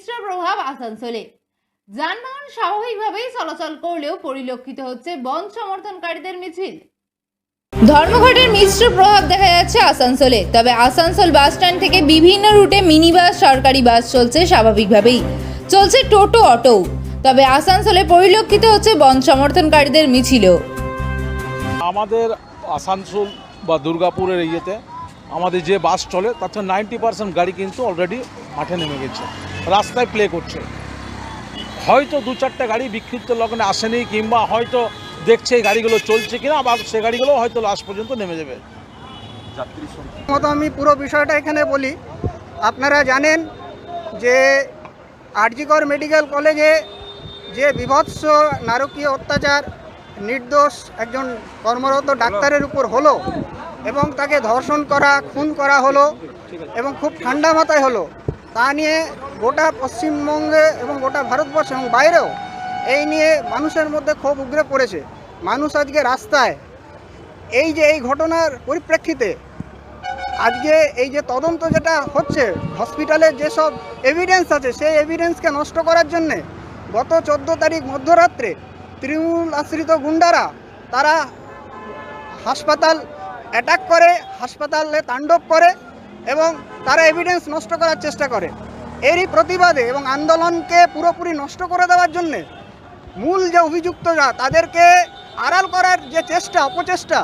মিশ্র প্রভাব আসানসোলে। যানবাহন স্বাভাবিকভাবেই চলাচল করলেও পরিলক্ষিত হচ্ছে বন সমর্থনকারীদের মিছিল। ধর্মঘটের মিশ্র প্রভাব দেখা যাচ্ছে আসানসোলে, তবে আসানসোল বাস স্ট্যান্ড থেকে বিভিন্ন রুটে মিনি বাস সরকারি বাস চলছে স্বাভাবিকভাবেই। চলছে টোটো, অটো, তবে আসানসোলে পরিলক্ষিত হচ্ছে বন সমর্থনকারীদের মিছিলও। আমাদের আসানসোল বা দুর্গাপুরের ইয়েতে আমাদের যে বাস চলে, তার থেকে নাইনটি পার্সেন্ট গাড়ি কিন্তু অলরেডি মাঠে নেমে গেছে। রাস্তায় প্লে করছে। হয়তো দু চারটে গাড়ি বিক্ষিপ্ত লগ্নে আসেনি, কিংবা হয়তো দেখছে এই গাড়িগুলো চলছে কিনা, আবার সে গাড়িগুলো হয়তো লাস্ট পর্যন্ত নেমে যাবে। মতো আমি পুরো বিষয়টা এখানে বলি। আপনারা জানেন যে আরজিকর মেডিকেল কলেজে যে বিভৎস নারকীয় অত্যাচার নির্দোষ একজন কর্মরত ডাক্তারের উপর হলো এবং তাকে ধর্ষণ করা, খুন করা হলো এবং খুব ঠান্ডা মাথায় হলো। তা নিয়ে গোটা পশ্চিমবঙ্গে এবং গোটা ভারতবর্ষ এবং বাইরেও এই নিয়ে মানুষের মধ্যে ক্ষোভ উগরে পড়েছে। মানুষ আজকে রাস্তায় এই যে এই ঘটনার পরিপ্রেক্ষিতে আজকে এই যে তদন্ত যেটা হচ্ছে হসপিটালের যেসব এভিডেন্স আছে, সেই এভিডেন্সকে নষ্ট করার জন্যে গত চোদ্দ তারিখ মধ্যরাত্রে তৃণমূল আশ্রিত গুন্ডারা তারা হাসপাতাল অ্যাটাক করে, হাসপাতালে তাণ্ডব করে এবং তারা এভিডেন্স নষ্ট করার চেষ্টা করে। এরই প্রতিবাদে এবং আন্দোলনকে পুরোপুরি নষ্ট করে দেওয়ার জন্যে মূল যে অভিযুক্তরা, তাদেরকে আড়াল করার যে চেষ্টা, অপচেষ্টা,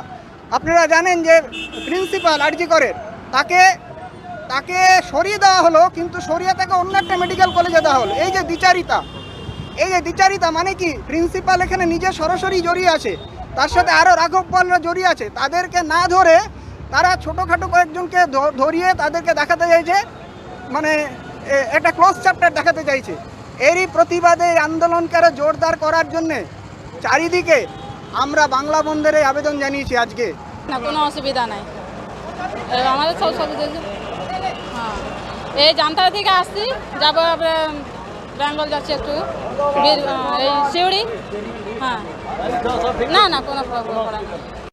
আপনারা জানেন যে প্রিন্সিপাল আরজি করেন তাকে তাকে সরিয়ে দেওয়া হলো, কিন্তু সরিয়ে তাকে অন্য একটা মেডিকেল কলেজে দেওয়া হলো। এই যে দ্বিচারিতা, এই যে দ্বিচারিতা মানে কি? প্রিন্সিপাল এখানে নিজে সরাসরি জড়িয়ে আছে। তার সাথে আরও রাঘব পালরা জড়িয়ে আছে। তাদেরকে না ধরে তারা ছোটোখাটো কয়েকজনকে ধরিয়ে তাদেরকে দেখাতে চাইছে। মানে একটা ক্লোজ চ্যাপ্টার দেখাতে চাইছে। এরই প্রতিবাদে আন্দোলনকে জোরদার করার জন্যে চারিদিকে আমরা বাংলা বন্ধের আবেদন জানিয়েছি আজকে। কোনো অসুবিধা নাই। আমাদের সব আছে। হ্যাঁ। এই জামতারা থেকে আসছি, যাব বেঙ্গল যাচ্ছি একটু। এই শিউড়ি? হ্যাঁ। না না কোনো প্রবলেম